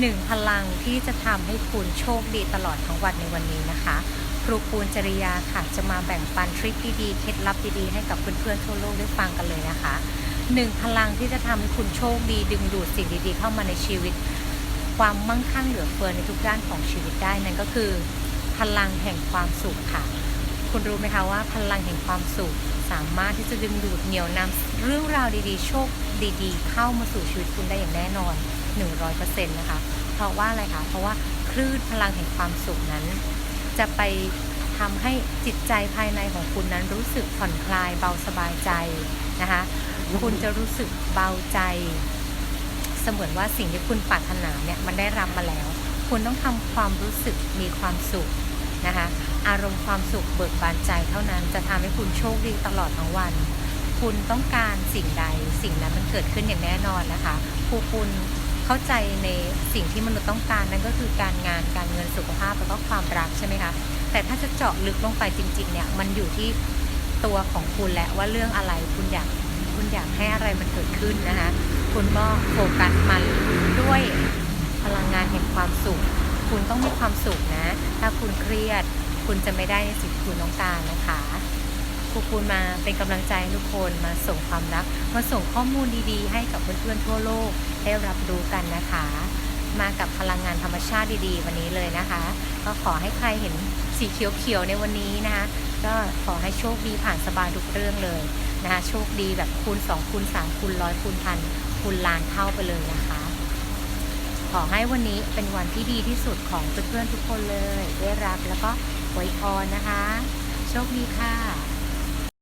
หนึ่งพลังที่จะทำให้คุณโชคดีตลอดทั้งวันในวันนี้นะคะ ครูปูนจริยาค่ะ จะมาแบ่งปันทริคดีๆ เคล็ดลับดีๆ ให้กับเพื่อนๆทั่วโลกได้ฟังกันเลยนะคะหนึ่งพลังที่จะทำให้คุณโชคดี ดึงดูดสิ่งดีๆ เข้ามาในชีวิต ความมั่งคั่งเหลือเฟือในทุกด้านของชีวิตได้นั่นก็คือ พลังแห่งความสุขค่ะ คุณรู้ไหมคะว่า พลังแห่งความสุขสามารถที่จะดึงดูดเหนี่ยวนำเรื่องราวดีๆ โชคดีๆ เข้ามาสู่ชีวิตคุณได้อย่างแน่นอน 100%นะคะ เพราะว่าอะไรคะ เพราะว่าคลื่นพลังแห่งความสุขนั้น จะไปทำให้จิตใจภายในของคุณนั้นรู้สึกผ่อนคลายเบาสบายใจนะคะ คุณจะรู้สึกเบาใจ เสมือนว่าสิ่งที่คุณปรารถนาเนี่ยมันได้รับมาแล้ว คุณต้องทำความรู้สึกมีความสุขนะคะ อารมณ์ความสุขเบิกบานใจเท่านั้นจะทำให้คุณโชคดีตลอดทั้งวัน คุณต้องการสิ่งใดสิ่งนั้นมันเกิดขึ้นอย่างแน่นอนนะคะผู้คุณ เข้าใจในสิ่งที่มนุษย์ต้องการนั่นก็คือการงานการเงินสุขภาพแล้วก็ความรักใช่ไหมคะแต่ถ้าจะเจาะลึกลงไปจริง ๆ เนี่ยมันอยู่ที่ตัวของคุณแหละว่าเรื่องอะไรคุณอยากคุณอยากให้อะไรมันเกิดขึ้นนะคะคุณก็โฟกัสมันด้วยพลังงานแห่งความสุข คุณต้องมีความสุขนะ ถ้าคุณเครียด คุณจะไม่ได้ในสิ่งที่คุณต้องการนะคะ รูคุณมาเป็นกำลังใจทุกคนมาส่งความรัก มาส่งข้อมูลดีๆ ให้กับเพื่อนๆทั่วโลกได้รับรู้กันนะคะ มากับพลังงานธรรมชาติดีๆ วันนี้เลยนะคะ ก็ขอให้ใครเห็นสีเขียวๆในวันนี้นะคะ ก็ขอให้โชคดีผ่านสบายทุกเรื่องเลยนะคะโชคดีแบบคูณ2คูณ3คูณร้อยคูณพันคูณล้านเท่าไปเลยนะคะ ขอให้วันนี้เป็นวันที่ดีที่สุดของเพื่อนๆทุกคนเลย ได้รับแล้วก็ไวยพรนะคะ โชคดีค่ะ